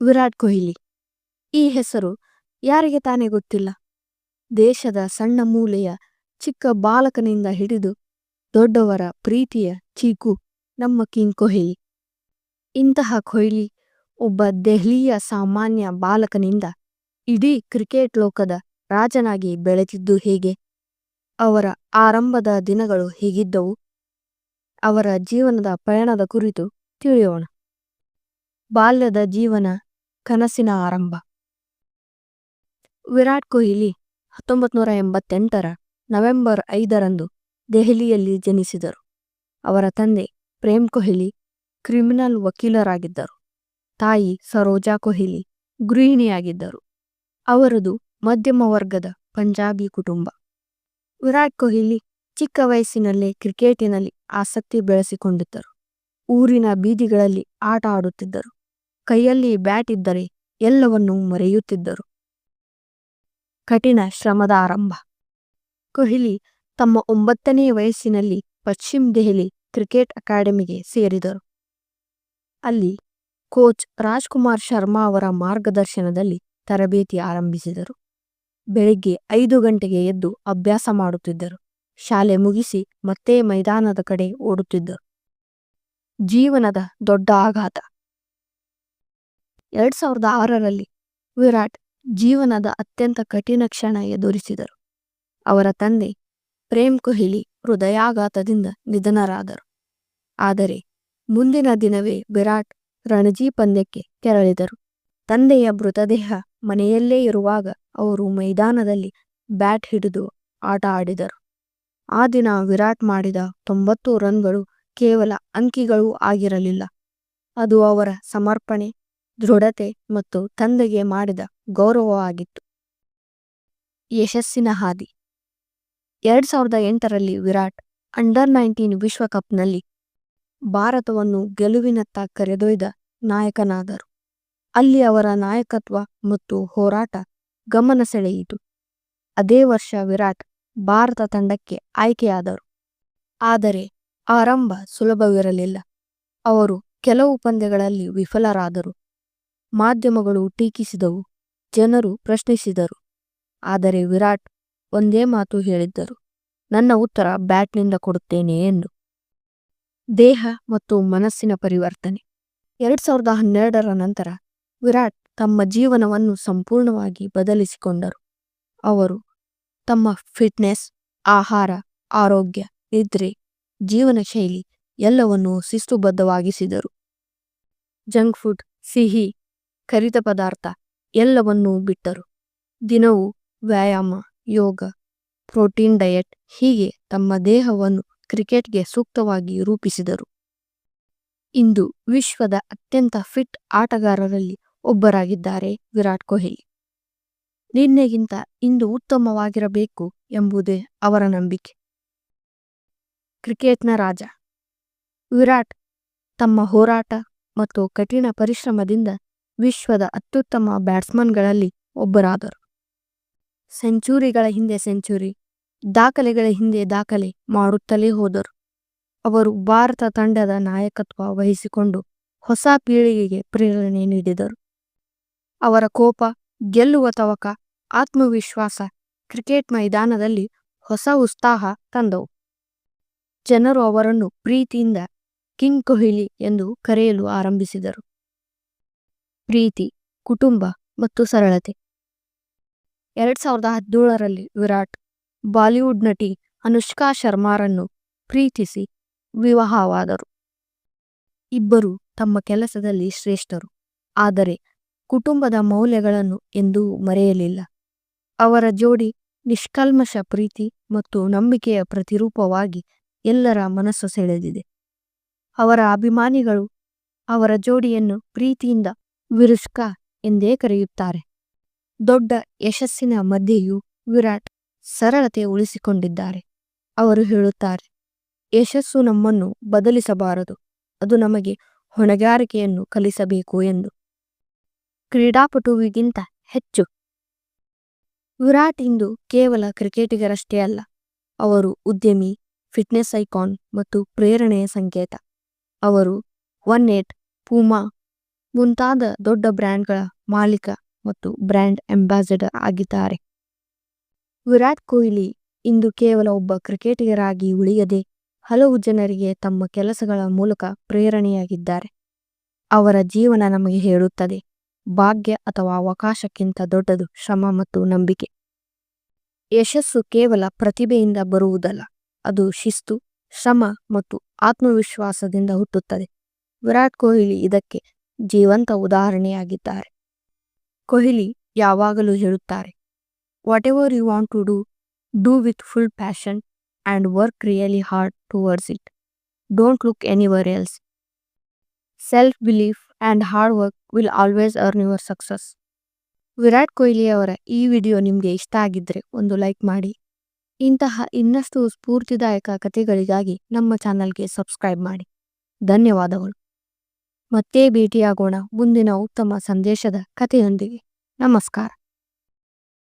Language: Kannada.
ವಿರಾಟ್ ಕೊಹ್ಲಿ. ಈ ಹೆಸರು ಯಾರಿಗೆ ತಾನೇ ಗೊತ್ತಿಲ್ಲ. ದೇಶದ ಸಣ್ಣ ಮೂಲೆಯ ಚಿಕ್ಕ ಬಾಲಕನಿಂದ ಹಿಡಿದು ದೊಡ್ಡವರ ಪ್ರೀತಿಯ ಚೀಕು ನಮ್ಮ ಕಿಂಗ್ ಕೊಹ್ಲಿ. ಇಂತಹ ಕೊಹ್ಲಿ ಒಬ್ಬ ದೆಹಲಿಯ ಸಾಮಾನ್ಯ ಬಾಲಕನಿಂದ ಇಡೀ ಕ್ರಿಕೆಟ್ ಲೋಕದ ರಾಜನಾಗಿ ಬೆಳೆದಿದ್ದು ಹೇಗೆ? ಅವರ ಆರಂಭದ ದಿನಗಳು ಹೇಗಿದ್ದವು? ಅವರ ಜೀವನದ ಪಯಣದ ಕುರಿತು ತಿಳಿಯೋಣ. ಬಾಲ್ಯದ ಜೀವನ ಕನಸಿನ ಆರಂಭ. ವಿರಾಟ್ ಕೊಹ್ಲಿ ಹತ್ತೊಂಬತ್ತು ನೂರ ಎಂಬತ್ತೆಂಟರ ನವೆಂಬರ್ ಐದರಂದು ದೆಹಲಿಯಲ್ಲಿ ಜನಿಸಿದರು. ಅವರ ತಂದೆ ಪ್ರೇಮ್ ಕೊಹ್ಲಿ ಕ್ರಿಮಿನಲ್ ವಕೀಲರಾಗಿದ್ದರು. ತಾಯಿ ಸರೋಜಾ ಕೊಹ್ಲಿ ಗೃಹಿಣಿಯಾಗಿದ್ದರು. ಅವರದು ಮಧ್ಯಮ ವರ್ಗದ ಪಂಜಾಬಿ ಕುಟುಂಬ. ವಿರಾಟ್ ಕೊಹ್ಲಿ ಚಿಕ್ಕ ವಯಸ್ಸಿನಲ್ಲೇ ಕ್ರಿಕೆಟಿನಲ್ಲಿ ಆಸಕ್ತಿ ಬೆಳೆಸಿಕೊಂಡಿದ್ದರು. ಊರಿನ ಬೀದಿಗಳಲ್ಲಿ ಆಟ ಆಡುತ್ತಿದ್ದರು. ಕೈಯಲ್ಲಿ ಬ್ಯಾಟ್ ಇದ್ದರೆ ಎಲ್ಲವನ್ನೂ ಮರೆಯುತ್ತಿದ್ದರು. ಕಠಿಣ ಶ್ರಮದ ಆರಂಭ. ಕೊಹ್ಲಿ ತಮ್ಮ ಒಂಬತ್ತನೇ ವಯಸ್ಸಿನಲ್ಲಿ ಪಶ್ಚಿಮ ದೆಹಲಿ ಕ್ರಿಕೆಟ್ ಅಕಾಡೆಮಿಗೆ ಸೇರಿದರು. ಅಲ್ಲಿ ಕೋಚ್ ರಾಜ್ಕುಮಾರ್ ಶರ್ಮಾ ಅವರ ಮಾರ್ಗದರ್ಶನದಲ್ಲಿ ತರಬೇತಿ ಆರಂಭಿಸಿದರು. ಬೆಳಿಗ್ಗೆ ಐದು ಗಂಟೆಗೆ ಎದ್ದು ಅಭ್ಯಾಸ ಮಾಡುತ್ತಿದ್ದರು. ಶಾಲೆ ಮುಗಿಸಿ ಮತ್ತೆ ಮೈದಾನದ ಕಡೆ ಓಡುತ್ತಿದ್ದರು. ಜೀವನದ ದೊಡ್ಡ ಆಘಾತ. ಎರಡ್ ಸಾವಿರದ ಆರರಲ್ಲಿ ವಿರಾಟ್ ಜೀವನದ ಅತ್ಯಂತ ಕಠಿಣ ಕ್ಷಣ ಎದುರಿಸಿದರು. ಅವರ ತಂದೆ ಪ್ರೇಮ್ ಕೊಹ್ಲಿ ಹೃದಯಾಘಾತದಿಂದ ನಿಧನರಾದರು. ಆದರೆ ಮುಂದಿನ ದಿನವೇ ವಿರಾಟ್ ರಣಜಿ ಪಂದ್ಯಕ್ಕೆ ತೆರಳಿದರು. ತಂದೆಯ ಮೃತದೇಹ ಮನೆಯಲ್ಲೇ ಇರುವಾಗ ಅವರು ಮೈದಾನದಲ್ಲಿ ಬ್ಯಾಟ್ ಹಿಡಿದು ಆಟ ಆಡಿದರು. ಆ ದಿನ ವಿರಾಟ್ ಮಾಡಿದ ತೊಂಬತ್ತು ರನ್ಗಳು ಕೇವಲ ಅಂಕಿಗಳೂ ಆಗಿರಲಿಲ್ಲ. ಅದು ಅವರ ಸಮರ್ಪಣೆ ದೃಢತೆ ಮತ್ತು ತಂದೆಗೆ ಮಾಡಿದ ಗೌರವವಾಗಿತ್ತು. ಯಶಸ್ಸಿನ ಹಾದಿ. ಎರಡ್ ಸಾವಿರದ ಎಂಟರಲ್ಲಿ ವಿರಾಟ್ ಅಂಡರ್ ನೈನ್ಟೀನ್ ವಿಶ್ವಕಪ್ನಲ್ಲಿ ಭಾರತವನ್ನು ಗೆಲುವಿನತ್ತ ಕರೆದೊಯ್ದ ನಾಯಕನಾದರು. ಅಲ್ಲಿ ಅವರ ನಾಯಕತ್ವ ಮತ್ತು ಹೋರಾಟ ಗಮನ ಸೆಳೆಯಿತು. ಅದೇ ವರ್ಷ ವಿರಾಟ್ ಭಾರತ ತಂಡಕ್ಕೆ ಆಯ್ಕೆಯಾದರು. ಆದರೆ ಆರಂಭ ಸುಲಭವಿರಲಿಲ್ಲ. ಅವರು ಕೆಲವು ಪಂದ್ಯಗಳಲ್ಲಿ ವಿಫಲರಾದರು. ಮಾಧ್ಯಮಗಳು ಟೀಕಿಸಿದವು, ಜನರು ಪ್ರಶ್ನಿಸಿದರು. ಆದರೆ ವಿರಾಟ್ ಒಂದೇ ಮಾತು ಹೇಳಿದ್ದರು, ನನ್ನ ಉತ್ತರ ಬ್ಯಾಟ್ನಿಂದ ಕೊಡುತ್ತೇನೆ ಎಂದು. ದೇಹ ಮತ್ತು ಮನಸ್ಸಿನ ಪರಿವರ್ತನೆ. ಎರಡು ಸಾವಿರದ ಹನ್ನೆರಡರ ನಂತರ ವಿರಾಟ್ ತಮ್ಮ ಜೀವನವನ್ನು ಸಂಪೂರ್ಣವಾಗಿ ಬದಲಿಸಿಕೊಂಡರು. ಅವರು ತಮ್ಮ ಫಿಟ್ನೆಸ್, ಆಹಾರ, ಆರೋಗ್ಯ, ನಿದ್ರೆ ಜೀವನ ಶೈಲಿ ಎಲ್ಲವನ್ನೂ ಶಿಸ್ತುಬದ್ಧವಾಗಿಸಿದರು. ಜಂಕ್ ಫುಡ್, ಸಿಹಿ ಕರಿದ ಪದಾರ್ಥ ಎಲ್ಲವನ್ನೂ ಬಿಟ್ಟರು. ದಿನವೂ ವ್ಯಾಯಾಮ, ಯೋಗ, ಪ್ರೋಟೀನ್ ಡಯಟ್ ಹೀಗೆ ತಮ್ಮ ದೇಹವನ್ನು ಕ್ರಿಕೆಟ್ಗೆ ಸೂಕ್ತವಾಗಿ ರೂಪಿಸಿದರು. ಇಂದು ವಿಶ್ವದ ಅತ್ಯಂತ ಫಿಟ್ ಆಟಗಾರರಲ್ಲಿ ಒಬ್ಬರಾಗಿದ್ದಾರೆ ವಿರಾಟ್ ಕೊಹ್ಲಿ. ನಿನ್ನೆಗಿಂತ ಇಂದು ಉತ್ತಮವಾಗಿರಬೇಕು ಎಂಬುದೇ ಅವರ ನಂಬಿಕೆ. ಕ್ರಿಕೆಟ್ನ ರಾಜ. ವಿರಾಟ್ ತಮ್ಮ ಹೋರಾಟ ಮತ್ತು ಕಠಿಣ ಪರಿಶ್ರಮದಿಂದ ವಿಶ್ವದ ಅತ್ಯುತ್ತಮ ಬ್ಯಾಟ್ಸ್ಮನ್ಗಳಲ್ಲಿ ಒಬ್ಬರಾದರು. ಸೆಂಚುರಿಗಳ ಹಿಂದೆ ಸೆಂಚುರಿ, ದಾಖಲೆಗಳ ಹಿಂದೆ ದಾಖಲೆ ಮಾಡುತ್ತಲೇ ಹೋದರು. ಅವರು ಭಾರತ ತಂಡದ ನಾಯಕತ್ವ ವಹಿಸಿಕೊಂಡು ಹೊಸ ಪೀಳಿಗೆಗೆ ಪ್ರೇರಣೆ ನೀಡಿದರು. ಅವರ ಕೋಪ, ಗೆಲ್ಲುವ ತವಕ, ಆತ್ಮವಿಶ್ವಾಸ, ಕ್ರಿಕೆಟ್ ಮೈದಾನದಲ್ಲಿ ಹೊಸ ಉತ್ಸಾಹ ತಂದವು. ಜನರು ಅವರನ್ನು ಪ್ರೀತಿಯಿಂದ ಕಿಂಗ್ ಕೊಹ್ಲಿ ಎಂದು ಕರೆಯಲು ಆರಂಭಿಸಿದರು. ಪ್ರೀತಿ, ಕುಟುಂಬ ಮತ್ತು ಸರಳತೆ. ಎರಡ್ ಸಾವಿರದ ಹದಿನೇಳರಲ್ಲಿ ವಿರಾಟ್ ಬಾಲಿವುಡ್ ನಟಿ ಅನುಷ್ಕಾ ಶರ್ಮಾರನ್ನು ಪ್ರೀತಿಸಿ ವಿವಾಹವಾದರು. ಇಬ್ಬರು ತಮ್ಮ ಕೆಲಸದಲ್ಲಿ ಶ್ರೇಷ್ಠರು, ಆದರೆ ಕುಟುಂಬದ ಮೌಲ್ಯಗಳನ್ನು ಎಂದೂ ಮರೆಯಲಿಲ್ಲ. ಅವರ ಜೋಡಿ ನಿಷ್ಕಲ್ಮಶ ಪ್ರೀತಿ ಮತ್ತು ನಂಬಿಕೆಯ ಪ್ರತಿರೂಪವಾಗಿ ಎಲ್ಲರ ಮನಸ್ಸು ಸೆಳೆದಿದೆ. ಅವರ ಅಭಿಮಾನಿಗಳು ಅವರ ಜೋಡಿಯನ್ನು ಪ್ರೀತಿಯಿಂದ ವಿರುಷ್ಕಾ ಎಂದೇ ಕರೆಯುತ್ತಾರೆ. ದೊಡ್ಡ ಯಶಸ್ಸಿನ ಮಧ್ಯೆಯೂ ವಿರಾಟ್ ಸರಳತೆ ಉಳಿಸಿಕೊಂಡಿದ್ದಾರೆ. ಅವರು ಹೇಳುತ್ತಾರೆ, ಯಶಸ್ಸು ನಮ್ಮನ್ನು ಬದಲಿಸಬಾರದು. ಅದು ನಮಗೆ ಹೊಣೆಗಾರಿಕೆಯನ್ನು ಕಲಿಸಬೇಕು ಎಂದು. ಕ್ರೀಡಾಪಟುವಿಗಿಂತ ಹೆಚ್ಚು ವಿರಾಟ್ ಇಂದು ಕೇವಲ ಕ್ರಿಕೆಟಿಗರಷ್ಟೇ ಅಲ್ಲ, ಅವರು ಉದ್ಯಮಿ, ಫಿಟ್ನೆಸ್ ಐಕಾನ್ ಮತ್ತು ಪ್ರೇರಣೆಯ ಸಂಕೇತ. ಅವರು ಒನ್ ಏಟ್, ಪೂಮಾ ಮುಂತಾದ ದೊಡ್ಡ ಬ್ರ್ಯಾಂಡ್ಗಳ ಮಾಲೀಕ ಮತ್ತು ಬ್ರ್ಯಾಂಡ್ ಅಂಬಾಸಿಡರ್ ಆಗಿದ್ದಾರೆ. ವಿರಾಟ್ ಕೊಹ್ಲಿ ಇಂದು ಕೇವಲ ಒಬ್ಬ ಕ್ರಿಕೆಟಿಗರಾಗಿ ಉಳಿಯದೆ ಹಲವು ಜನರಿಗೆ ತಮ್ಮ ಕೆಲಸಗಳ ಮೂಲಕ ಪ್ರೇರಣೆಯಾಗಿದ್ದಾರೆ. ಅವರ ಜೀವನ ನಮಗೆ ಹೇಳುತ್ತದೆ, ಭಾಗ್ಯ ಅಥವಾ ಅವಕಾಶಕ್ಕಿಂತ ದೊಡ್ಡದು ಶ್ರಮ ಮತ್ತು ನಂಬಿಕೆ. ಯಶಸ್ಸು ಕೇವಲ ಪ್ರತಿಭೆಯಿಂದ ಬರುವುದಲ್ಲ, ಅದು ಶಿಸ್ತು, ಶ್ರಮ ಮತ್ತು ಆತ್ಮವಿಶ್ವಾಸದಿಂದ ಹುಟ್ಟುತ್ತದೆ. ವಿರಾಟ್ ಕೊಹ್ಲಿ ಇದಕ್ಕೆ ಜೀವಂತ ಉದಾಹರಣೆಯಾಗಿದ್ದಾರೆ. ಕೊಹ್ಲಿ ಯಾವಾಗಲೂ ಹೇಳುತ್ತಾರೆ what ever you want to do do with full passion and work really hard towards it don't look anywhere else self belief and hard work will always earn your success Virat ಕೊಹ್ಲಿಯವರ ಈ ವಿಡಿಯೋ ನಿಮಗೆ ಇಷ್ಟ ಆಗಿದ್ರೆ ಒಂದು ಲೈಕ್ ಮಾಡಿ. ಇಂತಹ ಇನ್ನಷ್ಟು ಸ್ಫೂರ್ತಿದಾಯಕ ಕಥೆಗಳಿಗಾಗಿ ನಮ್ಮ ಚಾನಲ್ಗೆ ಸಬ್ಸ್ಕ್ರೈಬ್ ಮಾಡಿ. ಧನ್ಯವಾದಗಳು. ಮತ್ತೆ ಭೇಟಿಯಾಗೋಣ. ಮುಂದಿನ ಉತ್ತಮ ಸಂದೇಶದ ಕಥೆಯೊಂದಿಗೆ. ನಮಸ್ಕಾರ.